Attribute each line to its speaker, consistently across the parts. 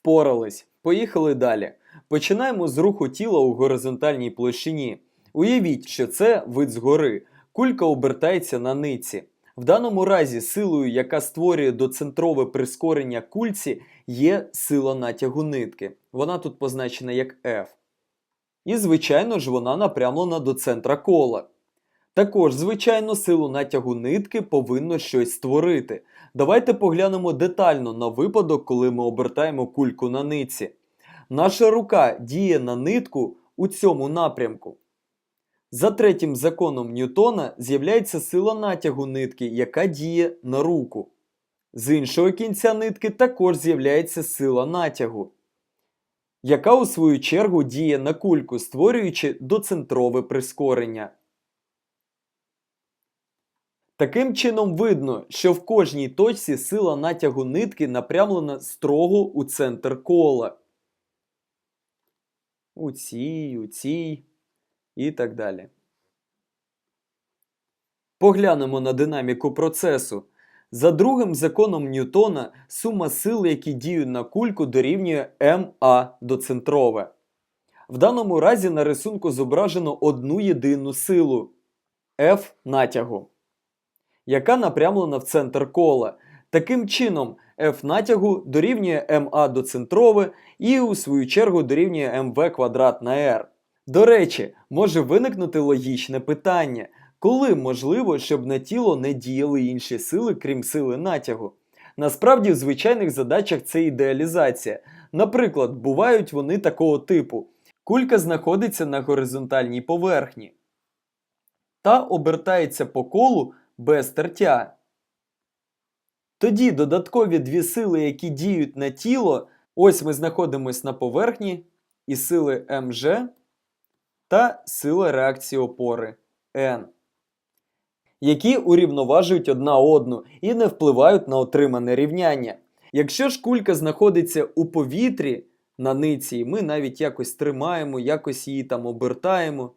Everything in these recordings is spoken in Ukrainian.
Speaker 1: Впорались. Поїхали далі. Починаємо з руху тіла у горизонтальній площині. Уявіть, що це вид згори. Кулька обертається на ниці. В даному разі силою, яка створює доцентрове прискорення кульці, є сила натягу нитки. Вона тут позначена як F. І, звичайно ж, вона напрямлена до центра кола. Також, звичайно, силу натягу нитки повинно щось створити. Давайте поглянемо детально на випадок, коли ми обертаємо кульку на ниці. Наша рука діє на нитку у цьому напрямку. За третім законом Ньютона з'являється сила натягу нитки, яка діє на руку. З іншого кінця нитки також з'являється сила натягу, яка у свою чергу діє на кульку, створюючи доцентрове прискорення. Таким чином видно, що в кожній точці сила натягу нитки напрямлена строго у центр кола. У цій, у цій і так далі. Поглянемо на динаміку процесу. За другим законом Ньютона сума сил, які діють на кульку, дорівнює ма доцентрове. В даному разі на рисунку зображено одну єдину силу F натягу, яка напрямлена в центр кола. Таким чином, F натягу дорівнює ма доцентрове і у свою чергу дорівнює mv квадрат на r. До речі, може виникнути логічне питання. Коли можливо, щоб на тіло не діяли інші сили, крім сили натягу? Насправді, в звичайних задачах це ідеалізація. Наприклад, бувають вони такого типу: кулька знаходиться на горизонтальній поверхні та обертається по колу без тертя. Тоді додаткові дві сили, які діють на тіло, ось ми знаходимося на поверхні, і сили МЖ та сила реакції опори N, які урівноважують одна одну і не впливають на отримане рівняння. Якщо ж кулька знаходиться у повітрі на ниці, і ми навіть якось тримаємо, якось її там обертаємо,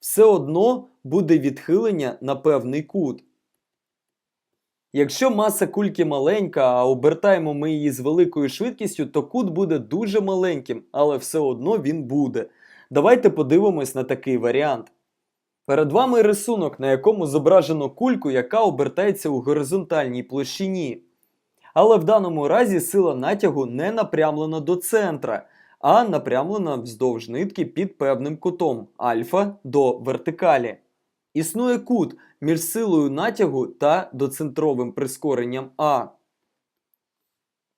Speaker 1: все одно буде відхилення на певний кут. Якщо маса кульки маленька, а обертаємо ми її з великою швидкістю, то кут буде дуже маленьким, але все одно він буде. Давайте подивимось на такий варіант. Перед вами рисунок, на якому зображено кульку, яка обертається у горизонтальній площині. Але в даному разі сила натягу не напрямлена до центра, а напрямлена вздовж нитки під певним кутом альфа до вертикалі. Існує кут між силою натягу та доцентровим прискоренням А.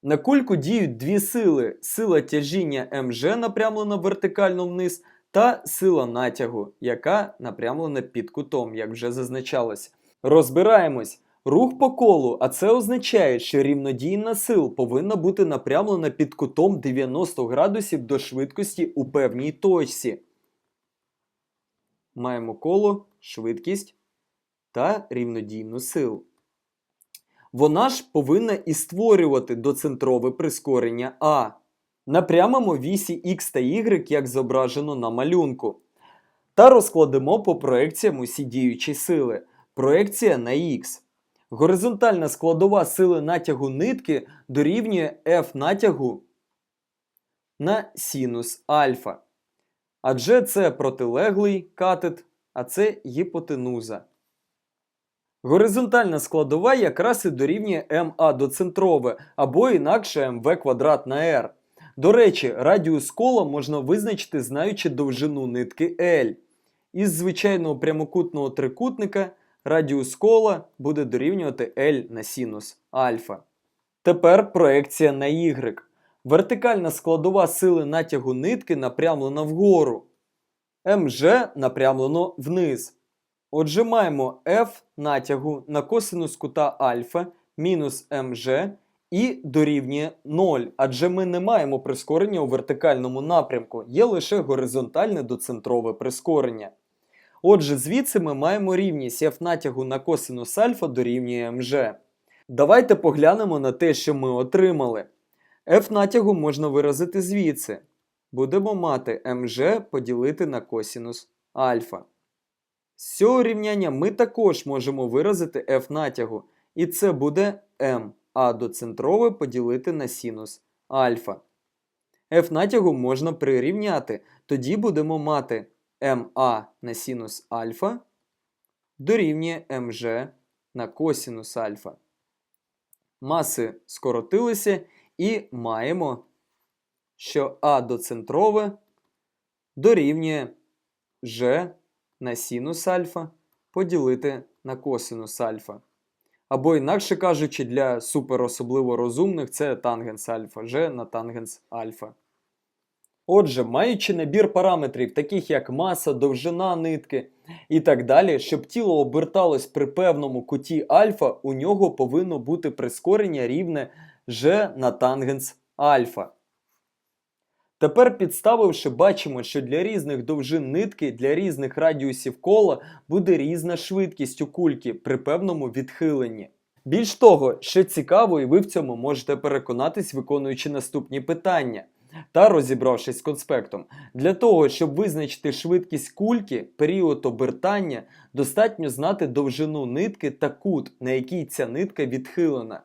Speaker 1: На кульку діють дві сили: сила тяжіння МЖ напрямлена вертикально вниз, та сила натягу, яка напрямлена під кутом, як вже зазначалось. Розбираємось. Рух по колу, а це означає, що рівнодійна сил повинна бути напрямлена під кутом 90 градусів до швидкості у певній точці. Маємо коло, швидкість та рівнодійну сил. Вона ж повинна і створювати доцентрове прискорення А. Напрямимо вісі X та Y, як зображено на малюнку. Та розкладемо по проекціям усі діючі сили. Проекція на X. Горизонтальна складова сили натягу нитки дорівнює F натягу на синус альфа. Адже це протилеглий катет, а це гіпотенуза. Горизонтальна складова якраз і дорівнює МА доцентрове або інакше МВ квадрат на R. До речі, радіус кола можна визначити, знаючи довжину нитки L. Із звичайного прямокутного трикутника радіус кола буде дорівнювати L на синус альфа. Тепер проекція на Y. Вертикальна складова сили натягу нитки напрямлена вгору. МЖ напрямлено вниз. Отже, маємо F натягу на косинус кута альфа мінус МЖ і дорівнює 0, адже ми не маємо прискорення у вертикальному напрямку, є лише горизонтальне доцентрове прискорення. Отже, звідси ми маємо рівність F натягу на косинус альфа дорівнює МЖ. Давайте поглянемо на те, що ми отримали. F натягу можна виразити звідси. Будемо мати МЖ поділити на косинус альфа. З цього рівняння ми також можемо виразити F натягу, і це буде М, а доцентрове поділити на синус альфа. F натягу можна прирівняти. Тоді будемо мати МА на синус альфа дорівнює МЖ на косінус альфа. Маси скоротилися і маємо, що А доцентрове дорівнює Ж на синус альфа поділити на косинус альфа. Або, інакше кажучи, для супер особливо розумних це тангенс альфа, G на тангенс альфа. Отже, маючи набір параметрів, таких як маса, довжина нитки і так далі, щоб тіло оберталось при певному куті альфа, у нього повинно бути прискорення рівне G на тангенс альфа. Тепер підставивши, бачимо, що для різних довжин нитки, для різних радіусів кола буде різна швидкість у кульки при певному відхиленні. Більш того, що цікаво, і ви в цьому можете переконатись, виконуючи наступні питання та розібравшись з конспектом. Для того, щоб визначити швидкість кульки, період обертання, достатньо знати довжину нитки та кут, на який ця нитка відхилена.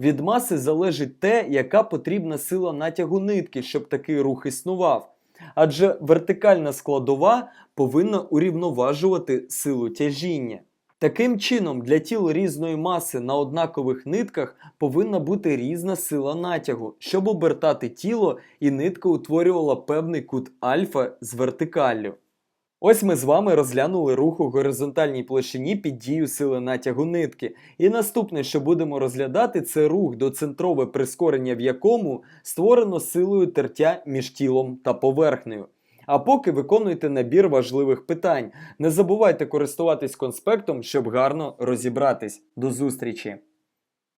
Speaker 1: Від маси залежить те, яка потрібна сила натягу нитки, щоб такий рух існував. Адже вертикальна складова повинна урівноважувати силу тяжіння. Таким чином, для тіл різної маси на однакових нитках повинна бути різна сила натягу, щоб обертати тіло і нитка утворювала певний кут альфа з вертикаллю. Ось ми з вами розглянули рух у горизонтальній площині під дією сили натягу нитки. І наступне, що будемо розглядати, це рух доцентрове прискорення, в якому створено силою тертя між тілом та поверхнею. А поки виконуйте набір важливих питань. Не забувайте користуватись конспектом, щоб гарно розібратись. До зустрічі!